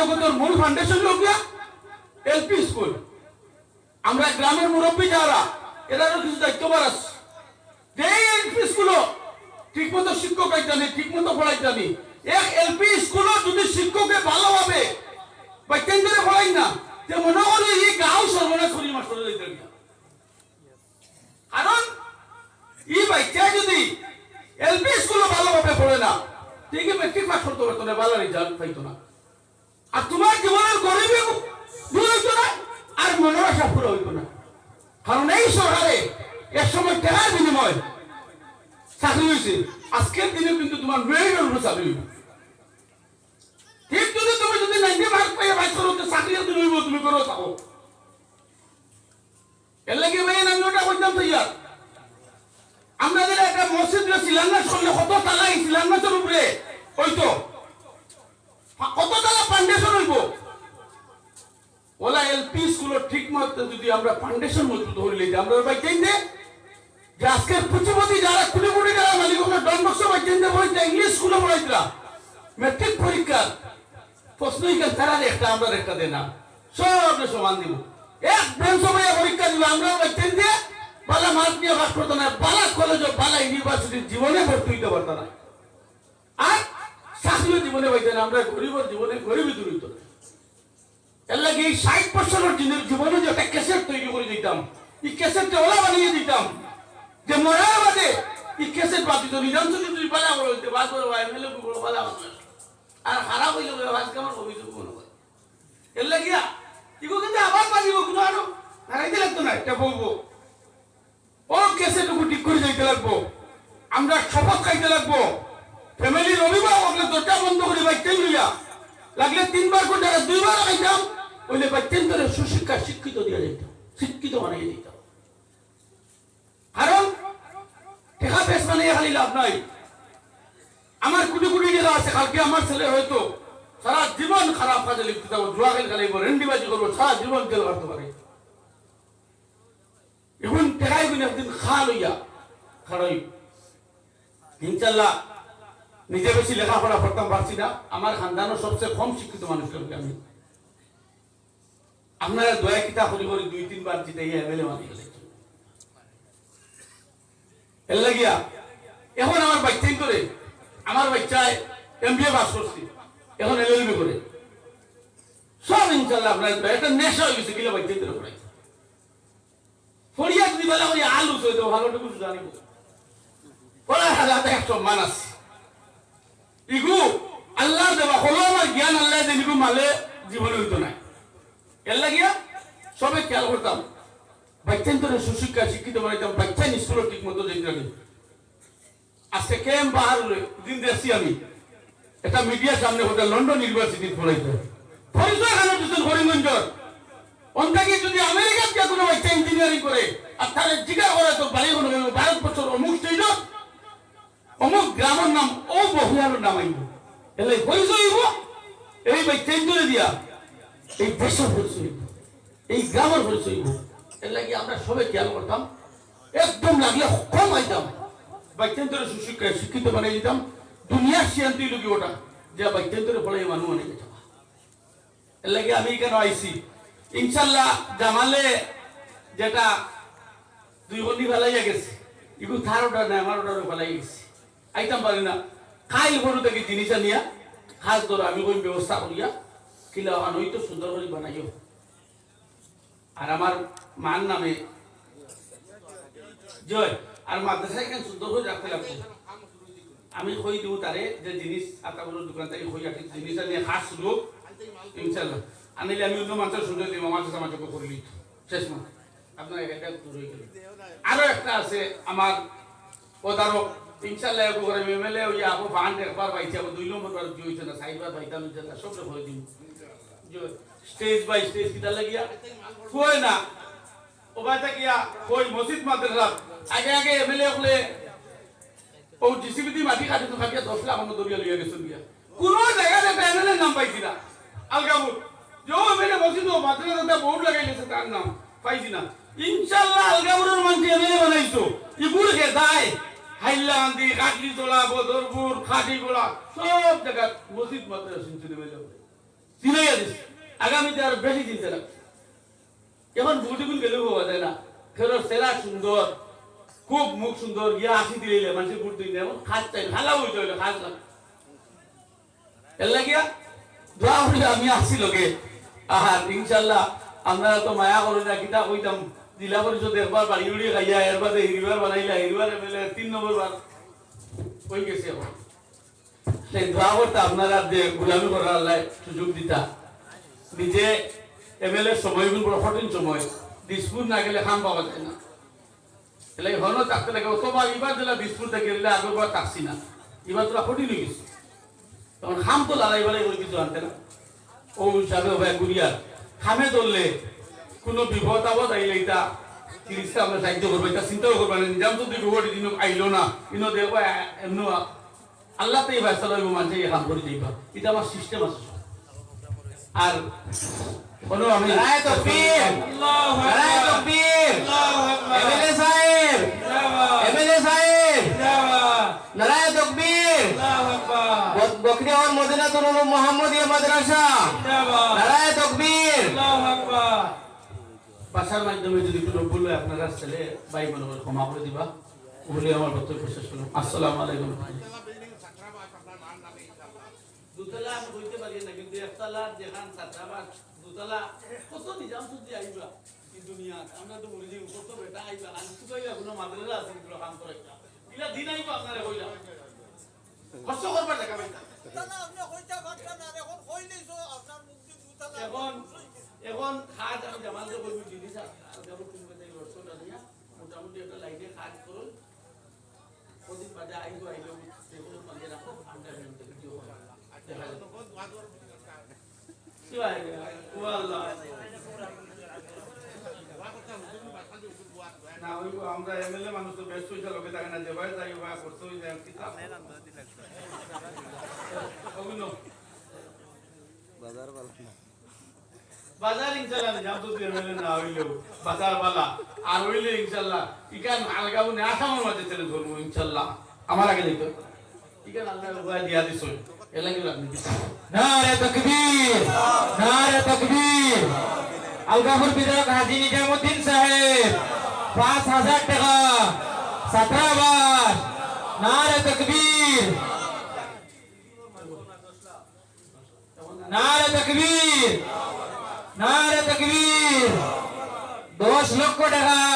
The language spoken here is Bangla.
জগতের মূল ফাউন্ডেশন লোক এলপি স্কুল। আমরা গ্রামের মুরব্বী যারা এরারও কিছু দায়িত্ববার আছে। যে এলপি স্কুলও ঠিক মতো শিক্ষক আইতানি ঠিক মতো পড়াইতানি এক এলপি স্কুলও যদি শিক্ষকে ভালোভাবে বাচ্চাদের পড়াই না, যে মনে করি এই গাঁও সর্বনাশ করি মাস্টার কারণ এই বাচ্চা যদি এলপি স্কুলে ভালোভাবে পড়ে না, ঠিকই মেট্রিক পাস করতে পারতো না ভালো রেজাল্ট পাইতো না। আর তোমার জীবনের গরিবী দূর হইত না আর মনের আশা পুরো হইত না। কারণ এই সরকারে এক সময় টাকার বিনিময় চাকরি হয়েছে আজকের দিনে কিন্তু তোমার মেয়ের উপর চাকরি হইব। ঠিক যদি তুমি যদি নাইনটি মার্ক পাইয়া বাইশ করো চাকরি তুমি তুমি করো থাকো এর লাগে ভাই আমি ওটা করতাম তো ইয়ার আমাদের একটা মসজিদ শিলান্যাস করলে কত টাকা এই শিলান্যাসের উপরে হইতো কত টাকা ফাউন্ডেশন হইব ওলা এলপি স্কুল যদি আমরা ফাউন্ডেশন মজবুত হইলে যে আমরা ভাই কেন্দে যে আজকের পুঁজিপতি যারা কোটি কোটি টাকা মালিক আমরা ডন বক্স ভাই কেন্দে পড়াইতে ইংলিশ স্কুলে পড়াইতরা মেট্রিক পরীক্ষা প্রশ্ন ইকাল তারা একটা, আমরা একটা দেয় না। সব সমান দিব। এক বেঞ্চ ভাইয়া পরীক্ষা দিব আমরা ভাই কেন্দে বালা মার্ক নিয়ে পাস করতো না, বালা কলেজ বালা ইউনিভার্সিটির জীবনে ভর্তি হইতে পারতো না। আর চাকরিও জীবনে পাইতে না আমরা গরিবের জীবনে গরিবই দূর হইতো না এর লাগে এই ষাট বছরের দিনের জীবনে তৈরি করে দিতাম এই ক্যাসেটটা ওলা বানিয়ে দিতাম। যে মরার বাদে এই ক্যাসেট বাদিত যদি তুই বালা বাস বালা আর খারাপ হইলে আজকে আমার অভিযোগ লাগিয়া ইগো কিন্তু আবার বাজিব কোনো আরও? হারাইতে লাগতো না এটা বলব। ও ক্যাসেটটুকু করে যাইতে লাগবো। আমরা শপথ খাইতে লাগবো। ফ্যামিলির অভিভাবক দরজা বন্ধ করে বাইতেন লইয়া। লাগলে তিনবার করে দুইবার খাইতাম ওইলে বাইতেন ধরে সুশিক্ষা শিক্ষিত দিয়া যাইতাম শিক্ষিত বানিয়ে দিতাম কারণ টেকা বেশ মানে খালি লাভ নাই। আমার কোটি কোটি টাকা আছে, কালকে আমার ছেলে হয়তো সারা জীবন খারাপ কাজে লিখতে যাব জুয়া খেল খেলাইবো, রেন্ডিবাজি করব, সারা জীবন তেল কাটতে পারে। এখন টেকাই গুণ একদিন খা লইয়া খাড়াই ইনশাল্লাহ নিজে বেশি লেখাপড়া করতাম পারছি না। আমার খানদানের সবচেয়ে কম শিক্ষিত মানুষ লোক আমি আপনারা দয়া কিতা করি করি দুই, তিনবার জিতাইয়া এমএলএ মানি গেলে। এর এখন আমার বাচ্চাই করে? আমার বাচ্চায় এম বি এ পাস করছি। এখন এল এল করে। সব ইনশাল্লাহ আপনার একটা নেশা হয়ে গেছে গেলে বলে ওই আলু সইতো ভালোটুকু জানিব এক সম্মান ইগু আল্লাহ দেবা, হলো আমার জ্ঞান আল্লাহ দেন ইগু মালে জীবনে হইতো না। এর লাগিয়া? সবে খেয়াল করতাম বাচ্চান তোরে সুশিক্ষা, শিক্ষিত বানাইতাম বাচ্চান স্কুলে ঠিক মতো যেতে আজকে কেম বাহার দিন দেখছি আমি। এটা মিডিয়ার সামনে ওটা লন্ডন ইউনিভার্সিটি পড়াইতো। পরিচয় কেন দিচ্ছেন দিয়া এই দেশের পরিচয় এই গ্রামের পরিচয় এর লাগে আমরা সবাই খেয়াল করতাম। একদম লাগলে কম আইতাম বাচ্চান্তরে সুশিক্ষা শিক্ষিত বানাই দিতাম। দুনিয়ার সিয়ান্তি লোক ওটা যে বাচ্চান্তরে পড়াই মানুষ অনেক যাওয়া এর লাগে আমি কেন আইছি? ইনশাল্লাহ জামালে যেটা দুই বন্দি ফেলাইয়া গেছে, ইগু থার ওটা নাই আমার ওটা ফেলাই গেছে। আইতাম পারি না। খাই গরু থেকে জিনিস আনিয়া, খাস ধরো আমি ওই ব্যবস্থা করিয়া তো সুন্দর করে বানাইও। আর আমার মার নামে জয়, আর মাদ্রাসায় কেন সুন্দর করে রাখতে লাগবে? আমি কই দিব তারে যে জিনিস আপনার দোকান থেকে কই রাখি জিনিস আনিয়ে খাস লোক ইনশাল্লাহ আনিলে আমি অন্য মানুষের সুন্দর দিব মাদ্রাসা মাঝে করলি। শেষ মাস। আপনার এটা আরও একটা আছে, আমার প্রতারক। ইনশাল্লাহ একো করে মেমেলে ওই আপো ফান্ড একবার পাইছে আবার দুই নম্বর বার হইছে না, সাইডবার পাইতাম ইনশাল্লাহ সব হয়ে দিব স্টেজ বাই স্টেজ কিটা লাগিয়া কই না? ও বাইতা কিয়া কই মসজিদ মাদ্রাসা আগে আগে এমএলএ হলে, ও জিসিবি দি মাটি কাটি তো কাটিয়া দশ লাখ মতো দরিয়া লিয়া গেছেন দিয়া কোন জায়গাতে এমএলএ নাম পাইছি না আলগাবুর যে এমএলএ মসজিদ ও মাদ্রাসা বোর্ড লাগাই তার নাম পাইছি না ইনশাল্লাহ আলগাবুরের মানুষ এমএলএ বানাইছো। ইগুর কে দায় হাইলান্দি কাটলি তোলা বদরপুর খাটি গোলা সব মসজিদ মাদ্রাসা শুনছিল এমএলএ চিনাইয়া গুলামিতে আর বেশি না এখন বুটিগুল হওয়া যায় না। সেরা সুন্দর, খুব মুখ সুন্দর, গিয়া আসি দিলে মানুষের বুট দিন এমন খাস চাই খালা হইতে হইলে খাস না। এর লাগিয়া দোয়া হইলে আমি আসি লগে। আহার ইনশাল্লাহ আমরা তো মায়া করেন না কিতা কইতাম। জিলা পরিষদ একবার বাড়ি উড়ি খাইয়া এরবার হিরিবার বানাইলা হিরিবার এমএলএ তিন নম্বর বার কই গেছে এখন সেই দোয়া করতে আপনারা যে গুলামি করার আল্লাহ সুযোগ দিতা। নিজে এমএলএ সময়গুলো বড় কঠিন সময়। দিসপুর না গেলে খাম পাওয়া যায় না। এলাই হন থাকতে লাগে অতবার এবার যেটা দিসপুর থেকে গেলে আগরবার থাকছি না এবার তোরা কঠিন হয়ে গেছে। তখন খাম তো লড়াই করে কিছু আনতে না। ও হিসাবে ভাই গুড়িয়ার খামে ধরলে কোনো বিপদ আপদ আইলে এটা তিরিশটা আমরা সাহায্য করব এটা চিন্তাও করব না নিজাম তো বিপদ আইলো না ইনো দেখব এমন আল্লাহ তো এই ব্যবসা লইব মানুষ এই কাম করে যাইবা এটা আমার সিস্টেম আছে আর কোনো আমি নারায় তকবীর নারায় তকবীর এমএলএ সাহেব। এমএলএ সাহেব। নারায় তকবীর। বকরি মদিনাতুল উলুম মুহাম্মদিয়া মাদ্রাসা। নারায় তকবীর। ভাষার মাধ্যমে যদি কোনো ভুল হয় আপনারা ছেলে ভাই মনে করে ক্ষমা করে দিবা। বলে আমার বক্তব্য শেষ করলাম আসসালামু আলাইকুম। দুতলা পারি না কিন্তু একতলা যেখান ছাত্রাবাস দুতলা কত নিজাম সুদি আইবা এই দুনিয়া আমরা তো বলি যে কত বেটা আইবা। আমি তো কইলা কোনো মাদ্রাসা আছে কিন্তু কাম করে ইলা দিন আইবা আপনারা কইলা কষ্ট করবার দেখা পাইতা। এখন এখন খাজ আমি জামালকে বলবি জিনিস মোটামুটি একটা লাইনে কাজ করুন। ওদিন বাদে আইলো আইলো যেগুলো পালিয়ে রাখো আমরা এমএলএ মানুষ তো লোকে থাকে না যে ভাই যাই ভাই করতে হই যায় কিতাব অভিনব বাজার ইনশাল্লাহ নিজাম তো এমএলএ না হইলেও বাজার বালা আর হইলে ইনশাল্লাহ ইকান আলগা উনি আসামের মাঝে ছেলে ধরবো ইনশাল্লাহ। আমার আগে দেখতে ইকান আল্লাহ উপায় দিয়া দিছ। এলাকি আপনি নারে তকবীর নারে তকবীর। আলগাপুর বিধায়ক হাজি নিজামুদ্দিন সাহেব, পাঁচ হাজার টাকা। ছাত্রাবাস, নারে তকবীর। নারে তকবীর। নারে তকবীর দশ লক্ষ টাকা